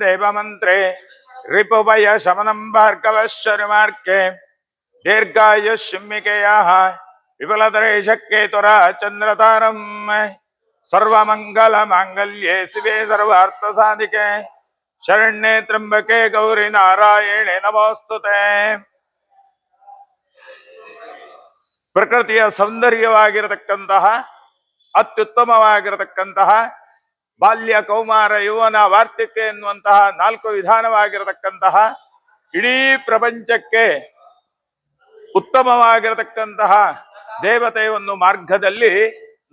ದೇವಮಂತ್ರೇ ರಿಪುಭಯ ಶಮನಂ ಭಾರ್ಗವಶ್ವರಿಮಾರ್ಕೆ ದೀರ್ಘಾಯು ಶಿಮ್ಮಿಕೆಯ ವಿಪುಲತರೇಶಕ್ಕೇತುರ ಚಂದ್ರತಾರಂ ಸರ್ವಮಂಗಲ ಮಾಂಗಲ್ಯೆ ಶಿವೆ ಸರ್ವಾರ್ಥ ಸಾಧಿಕೆ ಶರಣ್ಯೆ ತ್ರಂಬಕೆ ಗೌರಿ ನಾರಾಯಣೆ ನಮೋಸ್ತುತೆ ಪ್ರಕೃತಿಯ ಸೌಂದರ್ಯವಾಗಿರತಕ್ಕಂತಹ ಅತ್ಯುತ್ತಮವಾಗಿರತಕ್ಕಂತಹ ಬಾಲ್ಯ ಕೌಮಾರ ಯುವನ ವಾರ್ತಿಕೆ ಎನ್ನುವಂತಹ ನಾಲ್ಕು ವಿಧಾನವಾಗಿರತಕ್ಕಂತಹ ಇಡೀ ಪ್ರಪಂಚಕ್ಕೆ ಉತ್ತಮವಾಗಿರತಕ್ಕಂತಹ ದೇವತೆಯ ಒಂದು ಮಾರ್ಗದಲ್ಲಿ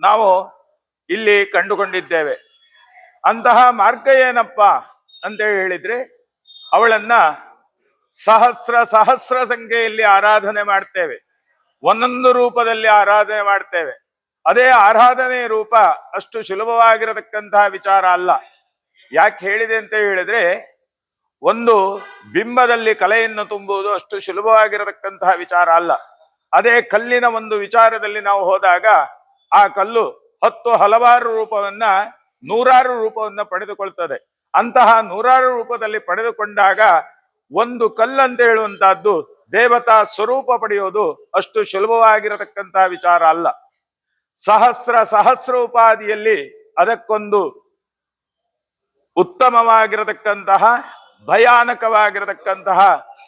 ನಾವು ಇಲ್ಲಿ ಕಂಡುಕೊಂಡಿದ್ದೇವೆ. ಅಂತಹ ಮಾರ್ಗ ಏನಪ್ಪ ಅಂತ ಹೇಳಿದ್ರೆ, ಅವಳನ್ನ ಸಹಸ್ರ ಸಹಸ್ರ ಸಂಖ್ಯೆಯಲ್ಲಿ ಆರಾಧನೆ ಮಾಡ್ತೇವೆ. ಒಂದೊಂದು ರೂಪದಲ್ಲಿ ಆರಾಧನೆ ಮಾಡ್ತೇವೆ. ಅದೇ ಆರಾಧನೆ ರೂಪ ಅಷ್ಟು ಸುಲಭವಾಗಿರತಕ್ಕಂತಹ ವಿಚಾರ ಅಲ್ಲ. ಯಾಕೆ ಹೇಳಿದೆ ಅಂತ ಹೇಳಿದ್ರೆ, ಒಂದು ಬಿಂಬದಲ್ಲಿ ಕಲೆಯನ್ನು ತುಂಬುವುದು ಅಷ್ಟು ಸುಲಭವಾಗಿರತಕ್ಕಂತಹ ವಿಚಾರ ಅಲ್ಲ. ಅದೇ ಕಲ್ಲಿನ ಒಂದು ವಿಚಾರದಲ್ಲಿ ನಾವು ಹೋದಾಗ, ಆ ಕಲ್ಲು ಹತ್ತು ಹಲವಾರು ರೂಪವನ್ನ, ನೂರಾರು ರೂಪವನ್ನ ಪಡೆದುಕೊಳ್ತದೆ. ಅಂತಹ ನೂರಾರು ರೂಪದಲ್ಲಿ ಪಡೆದುಕೊಂಡಾಗ ಒಂದು ಕಲ್ಲಂತ ಹೇಳುವಂತಹದ್ದು ದೇವತಾ ಸ್ವರೂಪ ಪಡೆಯೋದು ಅಷ್ಟು ಸುಲಭವಾಗಿರತಕ್ಕಂತಹ ವಿಚಾರ ಅಲ್ಲ. ಸಹಸ್ರ ಸಹಸ್ರ ಉಪಾದಿಯಲ್ಲಿ ಅದಕ್ಕೊಂದು ಉತ್ತಮವಾಗಿರತಕ್ಕಂತಹ, ಭಯಾನಕವಾಗಿರತಕ್ಕಂತಹ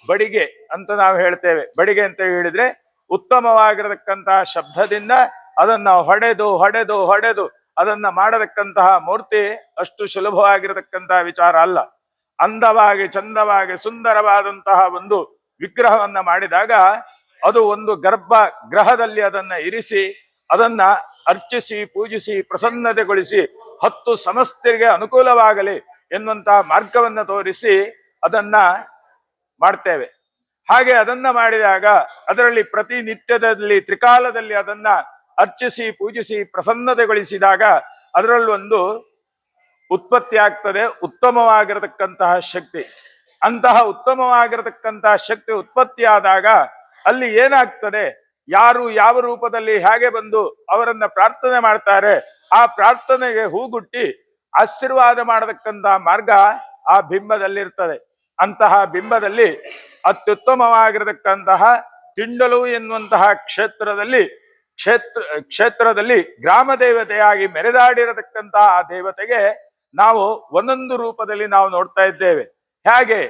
ಬಡಿಗೆ ಅಂತ ನಾವು ಹೇಳ್ತೇವೆ. ಬಡಿಗೆ ಅಂತ ಹೇಳಿದ್ರೆ ಉತ್ತಮವಾಗಿರತಕ್ಕಂತಹ ಶಬ್ದದಿಂದ ಅದನ್ನ ಹೊಡೆದು ಹೊಡೆದು ಹೊಡೆದು ಅದನ್ನ ಮಾಡತಕ್ಕಂತಹ ಮೂರ್ತಿ ಅಷ್ಟು ಸುಲಭವಾಗಿರತಕ್ಕಂತಹ ವಿಚಾರ ಅಲ್ಲ. ಅಂದವಾಗಿ, ಚಂದವಾಗಿ, ಸುಂದರವಾದಂತಹ ಒಂದು ವಿಗ್ರಹವನ್ನ ಮಾಡಿದಾಗ ಅದು ಒಂದು ಗರ್ಭ ಗ್ರಹದಲ್ಲಿ ಅದನ್ನ ಇರಿಸಿ ಅದನ್ನ ಅರ್ಚಿಸಿ, ಪೂಜಿಸಿ, ಪ್ರಸನ್ನತೆಗೊಳಿಸಿ, ಹತ್ತು ಸಮಸ್ತರಿಗೆ ಅನುಕೂಲವಾಗಲಿ ಎನ್ನುವಂತಹ ಮಾರ್ಗವನ್ನು ತೋರಿಸಿ ಅದನ್ನ ಮಾಡ್ತೇವೆ. ಹಾಗೆ ಅದನ್ನ ಮಾಡಿದಾಗ ಅದರಲ್ಲಿ ಪ್ರತಿನಿತ್ಯದಲ್ಲಿ, ತ್ರಿಕಾಲದಲ್ಲಿ ಅದನ್ನ ಅರ್ಚಿಸಿ, ಪೂಜಿಸಿ, ಪ್ರಸನ್ನತೆಗೊಳಿಸಿದಾಗ ಅದರಲ್ಲೊಂದು ಉತ್ಪತ್ತಿ ಆಗ್ತದೆ, ಉತ್ತಮವಾಗಿರತಕ್ಕಂತಹ ಶಕ್ತಿ. ಅಂತಹ ಉತ್ತಮವಾಗಿರತಕ್ಕಂತಹ ಶಕ್ತಿ ಉತ್ಪತ್ತಿಯಾದಾಗ ಅಲ್ಲಿ ಏನಾಗ್ತದೆ? ಯಾರು ಯಾವ ರೂಪದಲ್ಲಿ ಹೇಗೆ ಬಂದು ಅವರನ್ನ ಪ್ರಾರ್ಥನೆ ಮಾಡ್ತಾರೆ, ಆ ಪ್ರಾರ್ಥನೆಗೆ ಹೂಗುಟ್ಟಿ ಆಶೀರ್ವಾದ ಮಾಡತಕ್ಕಂತ ಮಾರ್ಗ ಆ ಬಿಂಬದಲ್ಲಿರ್ತದೆ. ಅಂತಹ ಬಿಂಬದಲ್ಲಿ ಅತ್ಯುತ್ತಮವಾಗಿರತಕ್ಕಂತಹ ತಿಂಡಲು ಎನ್ನುವಂತಹ ಕ್ಷೇತ್ರದಲ್ಲಿ, ಕ್ಷೇತ್ರ, ಕ್ಷೇತ್ರದಲ್ಲಿ ಗ್ರಾಮ ದೇವತೆಯಾಗಿ ಮೆರೆದಾಡಿರತಕ್ಕಂತಹ ಆ ದೇವತೆಗೆ ನಾವು ಒಂದೊಂದು ರೂಪದಲ್ಲಿ ನಾವು ನೋಡ್ತಾ ಇದ್ದೇವೆ. ಹೇಗೆ?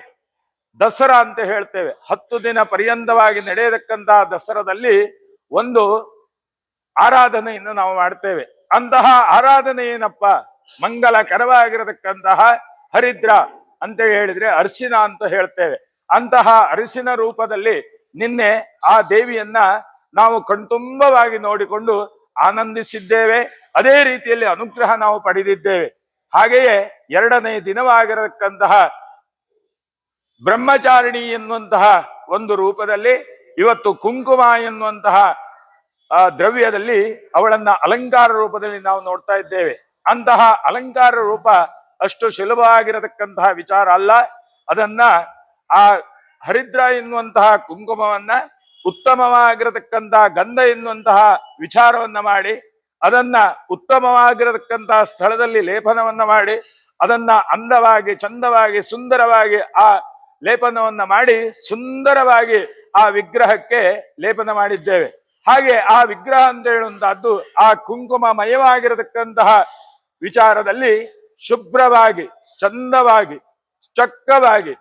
ದಸರಾ ಅಂತ ಹೇಳ್ತೇವೆ. ಹತ್ತು ದಿನ ಪರ್ಯಂತವಾಗಿ ನಡೆಯತಕ್ಕಂತಹ ದಸರಾದಲ್ಲಿ ಒಂದು ಆರಾಧನೆಯನ್ನು ನಾವು ಮಾಡ್ತೇವೆ. ಅಂತಹ ಆರಾಧನೆ ಏನಪ್ಪ? ಮಂಗಲಕರವಾಗಿರತಕ್ಕಂತಹ ಹರಿದ್ರ ಅಂತ ಹೇಳಿದ್ರೆ ಅರಿಶಿನ ಅಂತ ಹೇಳ್ತೇವೆ. ಅಂತಹ ಅರಿಶಿನ ರೂಪದಲ್ಲಿ ನಿನ್ನೆ ಆ ದೇವಿಯನ್ನ ನಾವು ಕಣ್ತುಂಬವಾಗಿ ನೋಡಿಕೊಂಡು ಆನಂದಿಸಿದ್ದೇವೆ. ಅದೇ ರೀತಿಯಲ್ಲಿ ಅನುಗ್ರಹ ನಾವು ಪಡೆದಿದ್ದೇವೆ. ಹಾಗೆಯೇ ಎರಡನೇ ದಿನವಾಗಿರತಕ್ಕಂತಹ ಬ್ರಹ್ಮಚಾರಿಣಿ ಎನ್ನುವಂತಹ ಒಂದು ರೂಪದಲ್ಲಿ ಇವತ್ತು ಕುಂಕುಮ ಎನ್ನುವಂತಹ, ಆ, ದ್ರವ್ಯದಲ್ಲಿ ಅವಳನ್ನ ಅಲಂಕಾರ ರೂಪದಲ್ಲಿ ನಾವು ನೋಡ್ತಾ ಇದ್ದೇವೆ. ಅಂತಹ ಅಲಂಕಾರ ರೂಪ ಅಷ್ಟು ಸುಲಭವಾಗಿರತಕ್ಕಂತಹ ವಿಚಾರ ಅಲ್ಲ. ಅದನ್ನ, ಆ ಹರಿದ್ರ ಎನ್ನುವಂತಹ ಕುಂಕುಮವನ್ನ ಉತ್ತಮವಾಗಿರತಕ್ಕಂತಹ ಗಂಧ ಎನ್ನುವಂತಹ ವಿಚಾರವನ್ನ ಮಾಡಿ, ಅದನ್ನ ಉತ್ತಮವಾಗಿರತಕ್ಕಂತಹ ಸ್ಥಳದಲ್ಲಿ ಲೇಪನವನ್ನ ಮಾಡಿ, ಅದನ್ನ ಅಂದವಾಗಿ, ಚಂದವಾಗಿ, ಸುಂದರವಾಗಿ, ಆ ಲೇಪನವನ್ನ ಮಾಡಿ ಸುಂದರವಾಗಿ ಆ ವಿಗ್ರಹಕ್ಕೆ ಲೇಪನ ಮಾಡಿದ್ದೇವೆ. ಹಾಗೆ ಆ ವಿಗ್ರಹ ಅಂತ ಹೇಳುವಂತಹದ್ದು ಆ ಕುಂಕುಮಮಯವಾಗಿರತಕ್ಕಂತಹ ವಿಚಾರದಲ್ಲಿ ಶುಭ್ರವಾಗಿ, ಚಂದವಾಗಿ, ಚಕ್ಕವಾಗಿ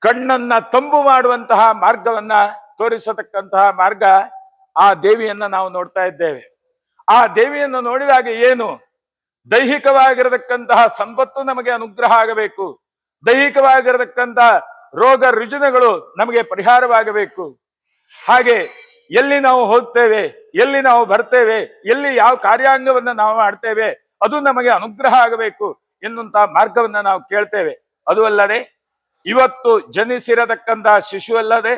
ಕಣ್ಣನ್ನ ತಂಬು ಮಾಡುವಂತಹ ಮಾರ್ಗವನ್ನ ತೋರಿಸತಕ್ಕಂತಹ ಮಾರ್ಗ ಆ ದೇವಿಯನ್ನ ನಾವು ನೋಡ್ತಾ ಇದ್ದೇವೆ. ಆ ದೇವಿಯನ್ನು ನೋಡಿದಾಗ ಏನು ದೈಹಿಕವಾಗಿರತಕ್ಕಂತಹ ಸಂಪತ್ತು ನಮಗೆ ಅನುಗ್ರಹ ಆಗಬೇಕು. ದೈಹಿಕವಾಗಿರತಕ್ಕಂತಹ ರೋಗ ರುಜಿನಗಳು ನಮಗೆ ಪರಿಹಾರವಾಗಬೇಕು. ಹಾಗೆ ಎಲ್ಲಿ ನಾವು ಹೋಗ್ತೇವೆ, ಎಲ್ಲಿ ನಾವು ಬರ್ತೇವೆ, ಎಲ್ಲಿ ಯಾವ ಕಾರ್ಯಾಂಗವನ್ನ ನಾವು ಮಾಡ್ತೇವೆ, ಅದು ನಮಗೆ ಅನುಗ್ರಹ ಆಗಬೇಕು ಎನ್ನುವಂತಹ ಮಾರ್ಗವನ್ನ ನಾವು ಕೇಳ್ತೇವೆ. ಅದು ಅಲ್ಲದೆ ಇವತ್ತು ಜನಿಸಿರತಕ್ಕಂಥ ಶಿಶು ಅಲ್ಲದೆ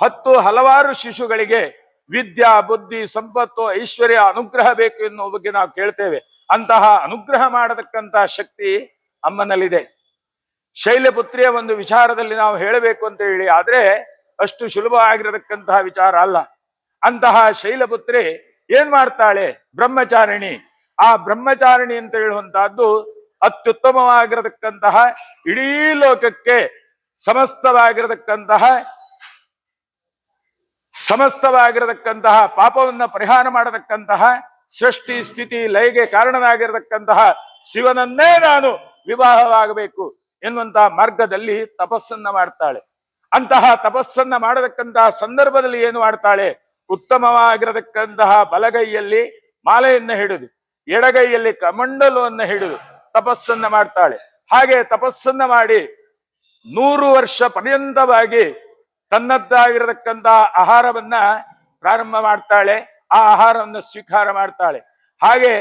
ಹತ್ತು ಹಲವಾರು ಶಿಶುಗಳಿಗೆ ವಿದ್ಯಾ, ಬುದ್ಧಿ, ಸಂಪತ್ತು, ಐಶ್ವರ್ಯ, ಅನುಗ್ರಹ ಬೇಕು ಎನ್ನುವ ಬಗ್ಗೆ ನಾವು ಕೇಳ್ತೇವೆ. ಅಂತಹ ಅನುಗ್ರಹ ಮಾಡತಕ್ಕಂತಹ ಶಕ್ತಿ ಅಮ್ಮನಲ್ಲಿದೆ. ಶೈಲಪುತ್ರಿಯ ಒಂದು ವಿಚಾರದಲ್ಲಿ ನಾವು ಹೇಳಬೇಕು ಅಂತ ಹೇಳಿ ಆದ್ರೆ ಅಷ್ಟು ಸುಲಭ ಆಗಿರತಕ್ಕಂತಹ ವಿಚಾರ ಅಲ್ಲ. ಅಂತಹ ಶೈಲಪುತ್ರಿ ಏನ್ ಮಾಡ್ತಾಳೆ? ಬ್ರಹ್ಮಚಾರಿಣಿ. ಆ ಬ್ರಹ್ಮಚಾರಿಣಿ ಅಂತ ಹೇಳುವಂತಹದ್ದು ಅತ್ಯುತ್ತಮವಾಗಿರತಕ್ಕಂತಹ ಇಡೀ ಲೋಕಕ್ಕೆ ಸಮಸ್ತವಾಗಿರತಕ್ಕಂತಹ ಸಮಸ್ತವಾಗಿರತಕ್ಕಂತಹ ಪಾಪವನ್ನ ಪರಿಹಾರ ಮಾಡತಕ್ಕಂತಹ ಸೃಷ್ಟಿ ಸ್ಥಿತಿ ಲಯಗೆ ಕಾರಣನಾಗಿರತಕ್ಕಂತಹ ಶಿವನನ್ನೇ ನಾನು ವಿವಾಹವಾಗಬೇಕು. ಎನ್ನುವಂತಹ ಮಾರ್ಗದಲ್ಲಿ ತಪಸ್ಸನ್ನ ಮಾಡ್ತಾಳೆ. ಅಂತಹ ತಪಸ್ಸನ್ನ ಮಾಡತಕ್ಕಂತಹ ಸಂದರ್ಭದಲ್ಲಿ ಏನು ಮಾಡ್ತಾಳೆ? ಉತ್ತಮವಾಗಿರತಕ್ಕಂತಹ ಬಲಗೈಯಲ್ಲಿ ಮಾಲೆಯನ್ನ ಹಿಡಿದು, ಎಡಗೈಯಲ್ಲಿ ಕಮಂಡಲವನ್ನ ಹಿಡಿದು ತಪಸ್ಸನ್ನ ಮಾಡ್ತಾಳೆ. ಹಾಗೆ ತಪಸ್ಸನ್ನ ಮಾಡಿ ನೂರು ವರ್ಷ ಪರ್ಯಂತವಾಗಿ ತನ್ನದ್ದಾಗಿರತಕ್ಕಂತಹ ಆಹಾರವನ್ನ ಪ್ರಾರಂಭ ಮಾಡ್ತಾಳೆ. ಆ ಆಹಾರವನ್ನು ಸ್ವೀಕಾರ ಮಾಡ್ತಾಳೆ. ಹಾಗೆ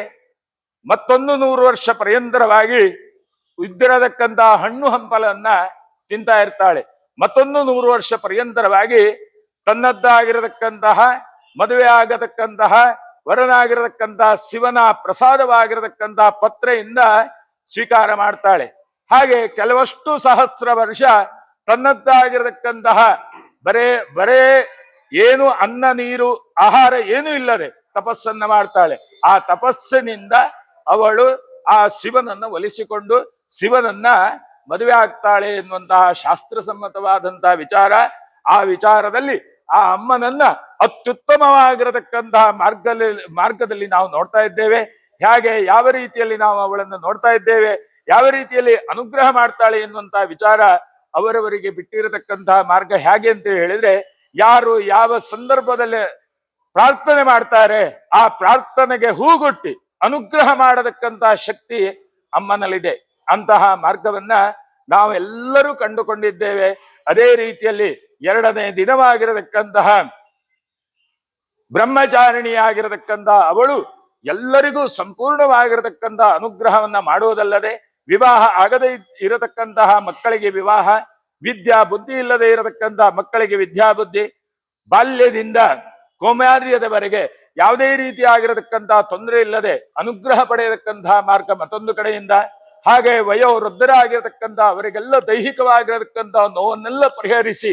ಮತ್ತೊಂದು ನೂರು ವರ್ಷ ಪರ್ಯಂತರವಾಗಿ ಇದ್ದಿರತಕ್ಕಂತಹ ಹಣ್ಣು ಹಂಪಲನ್ನ ತಿಂತಾ ಇರ್ತಾಳೆ. ಮತ್ತೊಂದು ನೂರು ವರ್ಷ ಪರ್ಯಂತರವಾಗಿ ತನ್ನದ್ದಾಗಿರತಕ್ಕಂತಹ, ಮದುವೆ ಆಗತಕ್ಕಂತಹ ವರನಾಗಿರತಕ್ಕಂತಹ ಶಿವನ ಪ್ರಸಾದವಾಗಿರತಕ್ಕಂತಹ ಪತ್ರೆಯಿಂದ ಸ್ವೀಕಾರ ಮಾಡ್ತಾಳೆ. ಹಾಗೆ ಕೆಲವಷ್ಟು ಸಹಸ್ರ ವರ್ಷ ತನ್ನದ್ದಾಗಿರತಕ್ಕಂತಹ ಬರೇ ಬರೇ ಏನು ಅನ್ನ, ನೀರು, ಆಹಾರ ಏನು ಇಲ್ಲದೆ ತಪಸ್ಸನ್ನ ಮಾಡ್ತಾಳೆ. ಆ ತಪಸ್ಸಿನಿಂದ ಅವಳು ಆ ಶಿವನನ್ನ ಒಲಿಸಿಕೊಂಡು ಶಿವನನ್ನ ಮದುವೆ ಆಗ್ತಾಳೆ ಎನ್ನುವಂತಹ ಶಾಸ್ತ್ರಸಮ್ಮತವಾದಂತಹ ವಿಚಾರ, ಆ ವಿಚಾರದಲ್ಲಿ ಆ ಅಮ್ಮನನ್ನ ಅತ್ಯುತ್ತಮವಾಗಿರತಕ್ಕಂತಹ ಮಾರ್ಗದಲ್ಲಿ ಮಾರ್ಗದಲ್ಲಿ ನಾವು ನೋಡ್ತಾ ಇದ್ದೇವೆ. ಹೇಗೆ, ಯಾವ ರೀತಿಯಲ್ಲಿ ನಾವು ಅವಳನ್ನು ನೋಡ್ತಾ ಇದ್ದೇವೆ, ಯಾವ ರೀತಿಯಲ್ಲಿ ಅನುಗ್ರಹ ಮಾಡ್ತಾಳೆ ಎನ್ನುವಂತಹ ವಿಚಾರ ಅವರವರಿಗೆ ಬಿಟ್ಟಿರತಕ್ಕಂತಹ ಮಾರ್ಗ ಹೇಗೆ ಅಂತ ಹೇಳಿದ್ರೆ, ಯಾರು ಯಾವ ಸಂದರ್ಭದಲ್ಲಿ ಪ್ರಾರ್ಥನೆ ಮಾಡ್ತಾರೆ, ಆ ಪ್ರಾರ್ಥನೆಗೆ ಹೂಗುಟ್ಟಿ, ಅನುಗ್ರಹ ಮಾಡತಕ್ಕಂತಹ ಶಕ್ತಿ ಅಮ್ಮನಲ್ಲಿದೆ. ಅಂತಹ ಮಾರ್ಗವನ್ನ ನಾವೆಲ್ಲರೂ ಕಂಡುಕೊಂಡಿದ್ದೇವೆ. ಅದೇ ರೀತಿಯಲ್ಲಿ ಎರಡನೇ ದಿನವಾಗಿರತಕ್ಕಂತಹ ಬ್ರಹ್ಮಚಾರಿಣಿಯಾಗಿರತಕ್ಕಂತಹ ಅವಳು ಎಲ್ಲರಿಗೂ ಸಂಪೂರ್ಣವಾಗಿರತಕ್ಕಂತಹ ಅನುಗ್ರಹವನ್ನ ಮಾಡುವುದಲ್ಲದೆ ವಿವಾಹ ಆಗದೇ ಇರತಕ್ಕಂತಹ ಮಕ್ಕಳಿಗೆ ವಿವಾಹ, ವಿದ್ಯಾ ಬುದ್ಧಿ ಇಲ್ಲದೆ ಇರತಕ್ಕಂತಹ ಮಕ್ಕಳಿಗೆ ವಿದ್ಯಾ ಬುದ್ಧಿ, ಬಾಲ್ಯದಿಂದ ಕೌಮಾರ್ಯದವರೆಗೆ ಯಾವುದೇ ರೀತಿಯಾಗಿರತಕ್ಕಂತಹ ತೊಂದರೆ ಇಲ್ಲದೆ ಅನುಗ್ರಹ ಪಡೆಯತಕ್ಕಂತಹ ಮಾರ್ಗ ಮತ್ತೊಂದು ಕಡೆಯಿಂದ ಹಾಗೆ ವಯೋವೃದ್ಧರಾಗಿರತಕ್ಕಂಥ ಅವರಿಗೆಲ್ಲ ದೈಹಿಕವಾಗಿರತಕ್ಕಂಥ ನೋವನ್ನೆಲ್ಲ ಪರಿಹರಿಸಿ,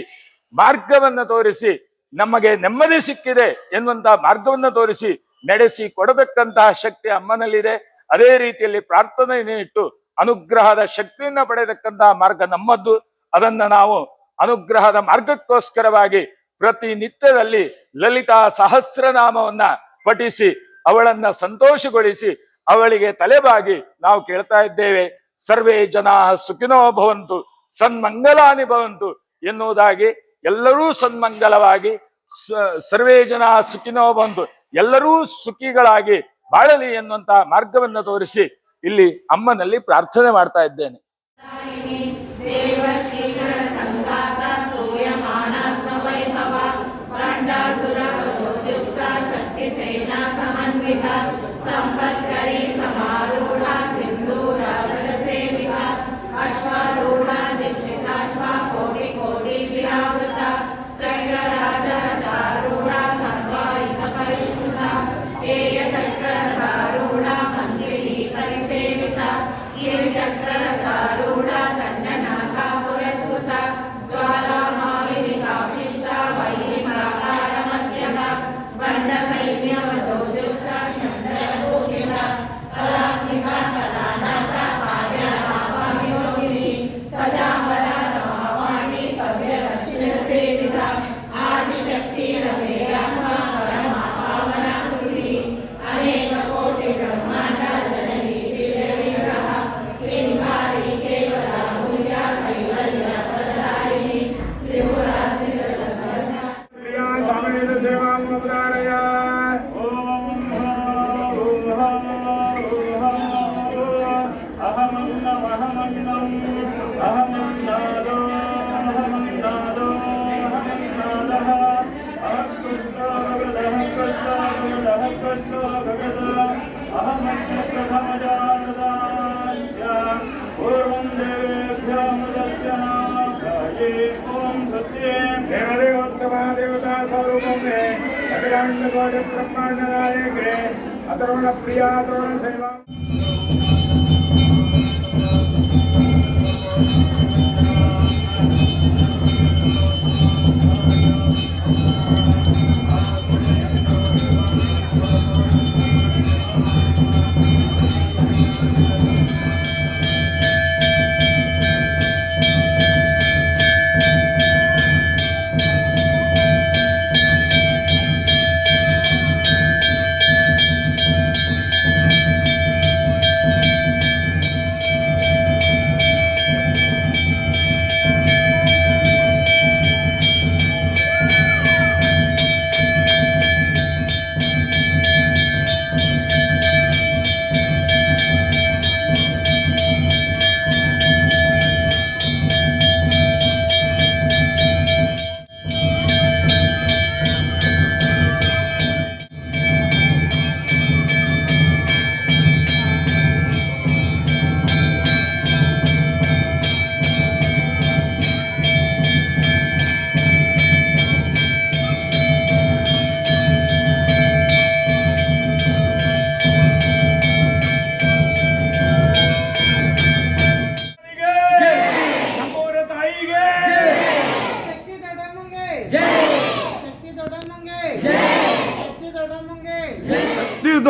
ಮಾರ್ಗವನ್ನ ತೋರಿಸಿ, ನಮಗೆ ನೆಮ್ಮದಿ ಸಿಕ್ಕಿದೆ ಎನ್ನುವಂತಹ ಮಾರ್ಗವನ್ನ ತೋರಿಸಿ ನಡೆಸಿ ಕೊಡತಕ್ಕಂತಹ ಶಕ್ತಿ ಅಮ್ಮನಲ್ಲಿದೆ. ಅದೇ ರೀತಿಯಲ್ಲಿ ಪ್ರಾರ್ಥನೆಯನ್ನು ಇಟ್ಟು ಅನುಗ್ರಹದ ಶಕ್ತಿಯನ್ನು ಪಡೆಯತಕ್ಕಂತಹ ಮಾರ್ಗ ನಮ್ಮದ್ದು. ಅದನ್ನ ನಾವು ಅನುಗ್ರಹದ ಮಾರ್ಗಕ್ಕೋಸ್ಕರವಾಗಿ ಪ್ರತಿ ನಿತ್ಯದಲ್ಲಿ ಲಲಿತಾ ಸಹಸ್ರನಾಮವನ್ನ ಪಠಿಸಿ, ಅವಳನ್ನ ಸಂತೋಷಗೊಳಿಸಿ ಅವಳಿಗೆ ತಲೆಬಾಗಿ ನಾವು ಕೇಳ್ತಾ ಇದ್ದೇವೆ, ಸರ್ವೇ ಜನಾ ಸುಖಿನೋ ಭವಂತು, ಸನ್ಮಂಗಲಾನಿ ಭವಂತು ಎನ್ನುವುದಾಗಿ ಎಲ್ಲರೂ ಸನ್ಮಂಗಲವಾಗಿ ಸರ್ವೇ ಜನ ಸುಖಿನೋ ಭವಂತು, ಎಲ್ಲರೂ ಸುಖಿಗಳಾಗಿ ಬಾಳಲಿ ಎನ್ನುವಂತಹ ಮಾರ್ಗವನ್ನು ತೋರಿಸಿ ಇಲ್ಲಿ ಅಮ್ಮನಲ್ಲಿ ಪ್ರಾರ್ಥನೆ ಮಾಡ್ತಾ ಇದ್ದೇನೆ. ब्रह्मांडकोटि ब्रह्मांडनायके अतरुणप्रिया तरुणसेवा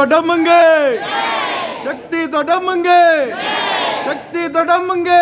ಶಕ್ತಿ ದೊಡ್ಡಮ್ಮಂಗೆ ಶಕ್ತಿ ದೊಡ್ಡಮ್ಮಂಗೆ ಶಕ್ತಿ ದೊಡ್ಡಮ್ಮಂಗೆ